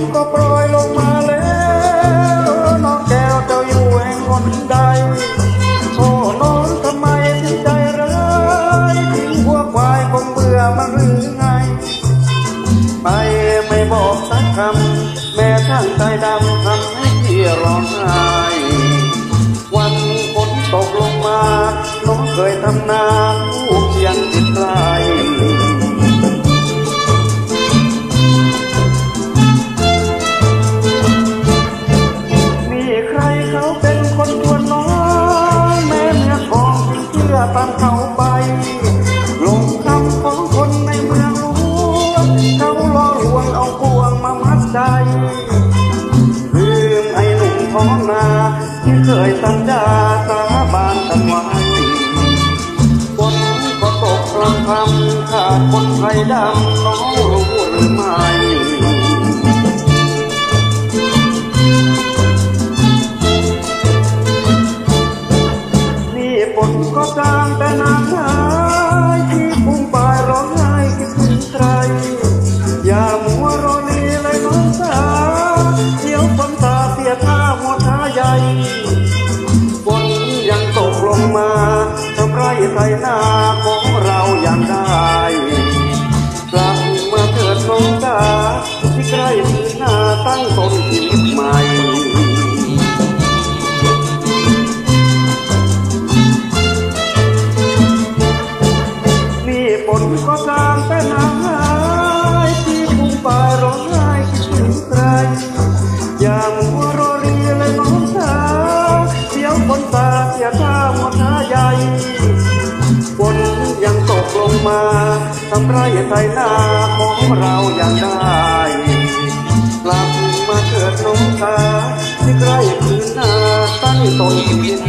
อยลงมาแล้วน้องแก้วเจ้าอยู่แห่งคนใดโอ้น้องทำไมถึงใจร้ายทิ้งหัวควายคงเบื่อมันหรือไง ไปไม่บอกสักคำ แม่ช่างใจดำทำให้พี่ร้องไห้วันฝนตกลงมา น้องเคยทำ เขาเป็นคนตัวน้อยแม่เนื้อทองเชื่อตามเขาไปลงคำของคนในเมืองหลวงเขาล่อลวงเอาพวงมามัดใจลืมไอ้หนุ่มท้องนาที่เคยสัญญาสาบานกันไว้ฝนก็ตกลำคำขาดคนไทยดำน้อง จางแต่น้ำหายที่พุ่งไปร้องไห้คิดถึงใคร อย่ามัวรอลีเลยน้องสาวเดี๋ยวฝนตาเสียท่าหัวท่าใหญ่ฝนยังตกลงมาทำไรไถนาของเรายังได้กลับมาเถิดน้องจ๋าที่ใกล้พื้นนาตั้งต้นชีวิตใหม่ ก็จางแต่น้ำหายที่พุ่งไปร้องไห้คิดถึงใครอย่ามัวรอรีเลยน้องสาวเดี๋ยวฝนตาเสียท่าหมดท่าใหญ่ฝนยังตกลงมาทำไรไถนาของเราอยังได้กลับมาเถิดน้องสาวที่ใกล้พื้นนาตั้งต้นชีวิต